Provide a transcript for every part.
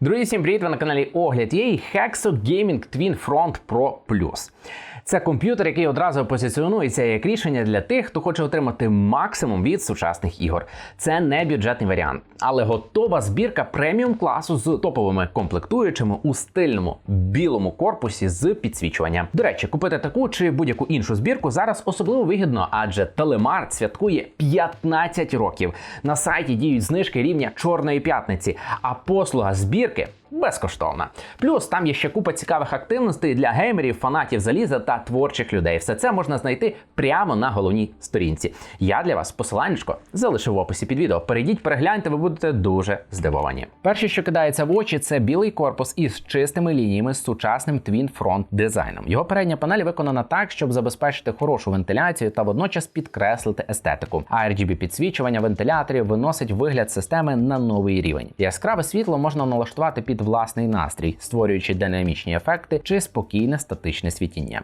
Друзі, всім привіт! Ви на каналі Огляд є і Hexo Gaming Twin Front Pro Plus. Це комп'ютер, який одразу позиціонується як рішення для тих, хто хоче отримати максимум від сучасних ігор. Це не бюджетний варіант, але готова збірка преміум класу з топовими комплектуючими у стильному білому корпусі з підсвічуванням. До речі, купити таку чи будь-яку іншу збірку зараз особливо вигідно, адже Телемарт святкує 15 років. На сайті діють знижки рівня Чорної п'ятниці, а послуга збірки безкоштовна. Плюс там є ще купа цікавих активностей для геймерів, фанатів заліза та творчих людей. Все це можна знайти прямо на головній сторінці. Я для вас посиланнячко залишив в описі під відео. Перейдіть, перегляньте, ви будете дуже здивовані. Перше, що кидається в очі, це білий корпус із чистими лініями з сучасним Twin Front дизайном. Його передня панель виконана так, щоб забезпечити хорошу вентиляцію та водночас підкреслити естетику. А RGB підсвічування вентиляторів виносить вигляд системи на новий рівень. Яскраве світло можна налаштувати під власний настрій, створюючи динамічні ефекти чи спокійне статичне світіння.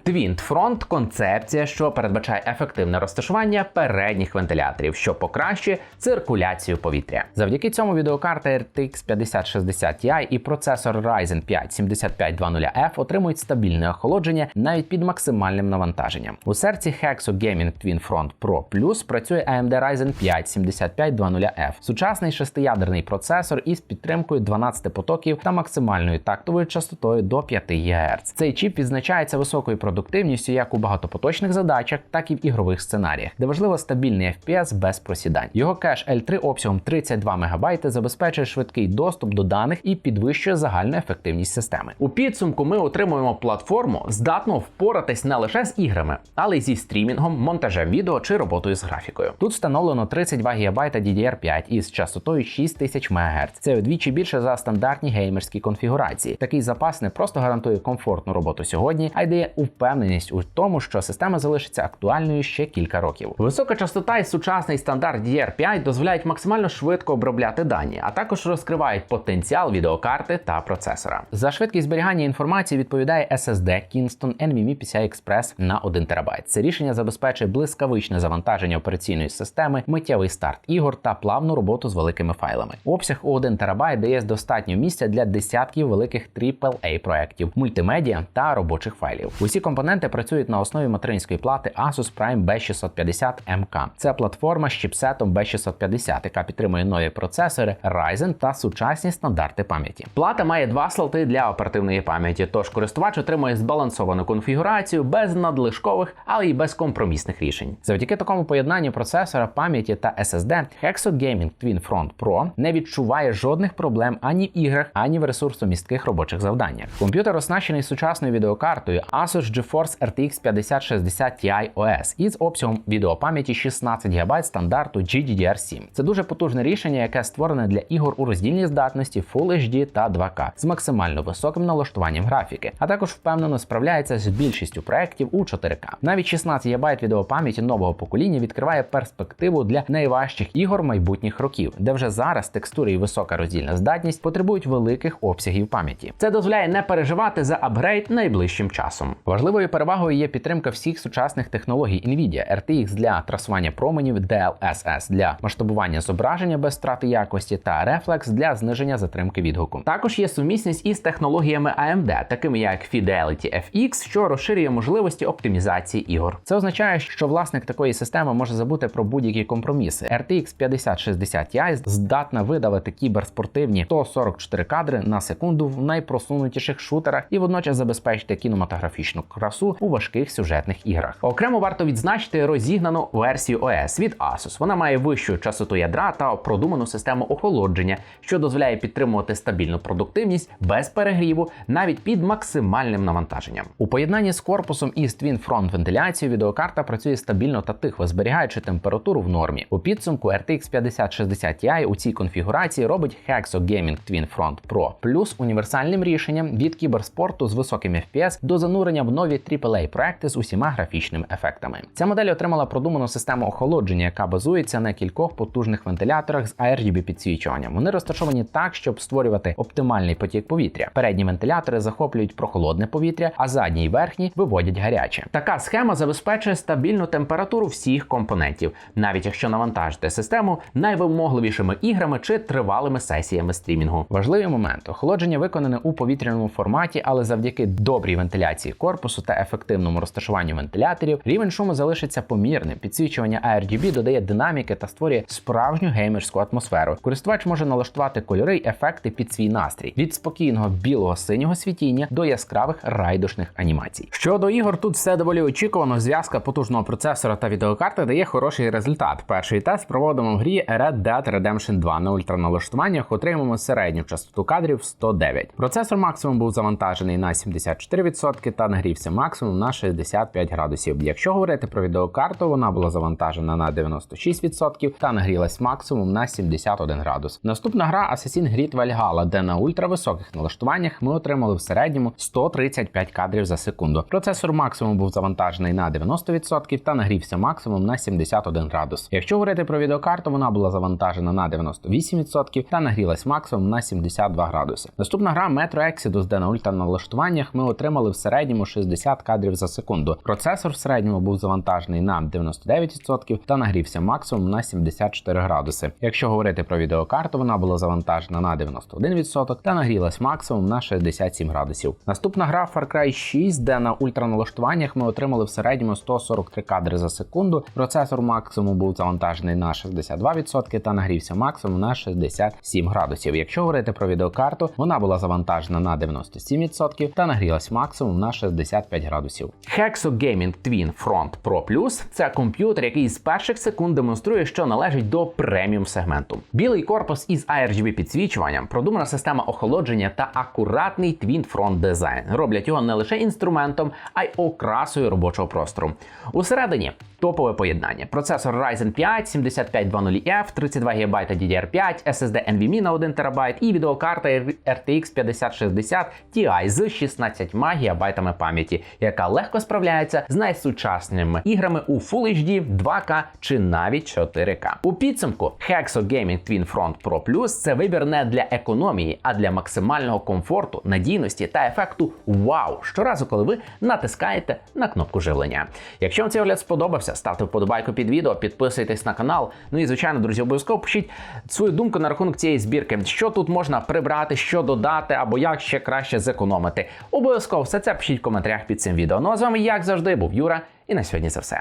Front – концепція, що передбачає ефективне розташування передніх вентиляторів, що покращує циркуляцію повітря. Завдяки цьому відеокарта RTX 5060 Ti і процесор Ryzen 5 7520F отримують стабільне охолодження навіть під максимальним навантаженням. У серці Hexo Gaming Twin Front Pro Plus працює AMD Ryzen 5 7520F, сучасний шестиядерний процесор із підтримкою 12 потоків та максимальною тактовою частотою до 5 ГГц. Цей чіп відзначається високою продуктивністю як у багатопоточних задачах, так і в ігрових сценаріях, де важливо стабільний FPS без просідань. Його кеш L3 обсягом 32 МБ забезпечує швидкий доступ до даних і підвищує загальну ефективність системи. У підсумку ми отримуємо платформу, здатну впоратись не лише з іграми, але й зі стрімінгом, монтажем відео чи роботою з графікою. Тут встановлено 32 ГБ DDR5 із частотою 6000 МГц. Це вдвічі більше за стандартні геймерські конфігурації. Такий запас не просто гарантує комфортну роботу сьогодні, а й дає впевненість у тому, що система залишиться актуальною ще кілька років. Висока частота і сучасний стандарт DDR5 дозволяють максимально швидко обробляти дані, а також розкривають потенціал відеокарти та процесора. За швидкість зберігання інформації відповідає SSD Kingston NVMe PCI Express на 1 ТБ. Це рішення забезпечує блискавичне завантаження операційної системи, миттєвий старт ігор та плавну роботу з великими файлами. Обсяг у 1 ТБ дає достатньо місця для десятків великих AAA проєктів, мультимедіа та робочих файлів. Усі компоненти працюють на основі материнської плати Asus Prime B650 MK. Це платформа з чіпсетом B650, яка підтримує нові процесори Ryzen та сучасні стандарти пам'яті. Плата має два слоти для оперативної пам'яті, тож користувач отримує збалансовану конфігурацію без надлишкових, але й безкомпромісних рішень. Завдяки такому поєднанню процесора, пам'яті та SSD, Hexo Gaming Twin Front Pro не відчуває жодних проблем ані в іграх, ані в ресурсомістких робочих завданнях. Комп'ютер оснащений сучасною відеокартою Asus GeForce RTX 5060 Ti OS із обсягом відеопам'яті 16 ГБ стандарту GDDR7. Це дуже потужне рішення, яке створене для ігор у роздільній здатності Full HD та 2K з максимально високим налаштуванням графіки, а також впевнено справляється з більшістю проєктів у 4К. Навіть 16 ГБ відеопам'яті нового покоління відкриває перспективу для найважчих ігор майбутніх років, де вже зараз текстури і висока роздільна здатність потребують великих обсягів пам'яті. Це дозволяє не переживати за апгрейд найближчим часом. Важливою перевагою є підтримка всіх сучасних технологій NVIDIA, RTX для трасування променів, DLSS для масштабування зображення без втрати якості та Reflex для зниження затримки відгуку. Також є сумісність із технологіями AMD, такими як Fidelity FX, що розширює можливості оптимізації ігор. Це означає, що власник такої системи може забути про будь-які компроміси. RTX 5060 Ti здатна видавати кіберспортивні 144 кадри на секунду в найпросунутіших шутерах і водночас забезпечити кінематографічну красу у важких сюжетних іграх. Окремо варто відзначити розігнану версію OS від Asus. Вона має вищу частоту ядра та продуману систему охолодження, що дозволяє підтримувати стабільну продуктивність без перегріву, навіть під максимальним навантаженням. У поєднанні з корпусом із Twin Front вентиляцією відеокарта працює стабільно та тихо, зберігаючи температуру в нормі. У підсумку RTX 5060 Ti у цій конфігурації робить Hexo Gaming Twin Front Pro плюс універсальним рішенням від кіберспорту з високим FPS до занурення в нові AAA проекти з усіма графічними ефектами. Ця модель отримала продуману систему охолодження, яка базується на кількох потужних вентиляторах з RGB підсвічуванням. Вони розташовані так, щоб створювати оптимальний потік повітря. Передні вентилятори захоплюють прохолодне повітря, а задні й верхні виводять гаряче. Така схема забезпечує стабільну температуру всіх компонентів, навіть якщо навантажити систему найвимогливішими іграми чи тривалими сесіями стрімінгу. Важливий момент: охолодження виконане у повітряному форматі, але завдяки добрій вентиляції корпусу та ефективному розташуванню вентиляторів, рівень шуму залишиться помірним. Підсвічування ARGB додає динаміки та створює справжню геймерську атмосферу. Користувач може налаштувати кольори й ефекти під свій настрій від спокійного білого синього світіння до яскравих райдушних анімацій. Щодо ігор, тут все доволі очікувано. Зв'язка потужного процесора та відеокарти дає хороший результат. Перший тест проводимо в грі Red Dead Redemption 2. На ультраналаштуваннях отримаємо середню частоту кадрів 109. Процесор максимум був завантажений на 74% та нагрівся максимум на 65 градусів. Якщо говорити про відеокарту, вона була завантажена на 96% та нагрілась максимум на 71 градус. Наступна гра Assassin's Creed Valhalla, де на ультрависоких налаштуваннях ми отримали в середньому 135 кадрів за секунду. Процесор максимум був завантажений на 90% та нагрівся максимум на 71 градус. Якщо говорити про відеокарту, вона була завантажена на 98% та нагрілась максимум на 72 градуси. Наступна гра Metro Exodus, де на ультраналаштуваннях ми отримали в середньому 60 кадрів за секунду. Процесор в середньому був завантажений на 99% та нагрівся максимум на 74 градуси. Якщо говорити про відеокарту, вона була завантажена на 91% та нагрілась максимум на 67 градусів. Наступна гра Far Cry 6, де на ультраналаштуваннях ми отримали в середньому 143 кадри за секунду. Процесор максимум був завантажений на 62% та нагрівся максимум на 67 градусів. Якщо говорити про відеокарту, вона була завантажена на 97% та нагрілась максимум на 65 градусів. Hexo Gaming Twin Front Pro Plus – це комп'ютер, який з перших секунд демонструє, що належить до преміум сегменту. Білий корпус із ARGB підсвічуванням, продумана система охолодження та акуратний Twin Front дизайн роблять його не лише інструментом, а й окрасою робочого простору. Усередині топове поєднання. Процесор Ryzen 5 7520F, 32 ГБ DDR5, SSD NVMe на 1 ТБ і відеокарта RTX 5060 Ti з 16 ГБ пам'яті, яка легко справляється з найсучасними іграми у Full HD, 2К чи навіть 4К. У підсумку Hexo Gaming Twin Front Pro Plus це вибір не для економії, а для максимального комфорту, надійності та ефекту вау щоразу, коли ви натискаєте на кнопку живлення. Якщо вам цей огляд сподобався, ставте вподобайку під відео, підписуйтесь на канал. Ну і звичайно, друзі, обов'язково пишіть свою думку на рахунок цієї збірки, що тут можна прибрати, що додати, або як ще краще зекономити. Обов'язково все це пишіть в коментарях під цим відео. Ну а з вами, як завжди, був Юра, і на сьогодні це все.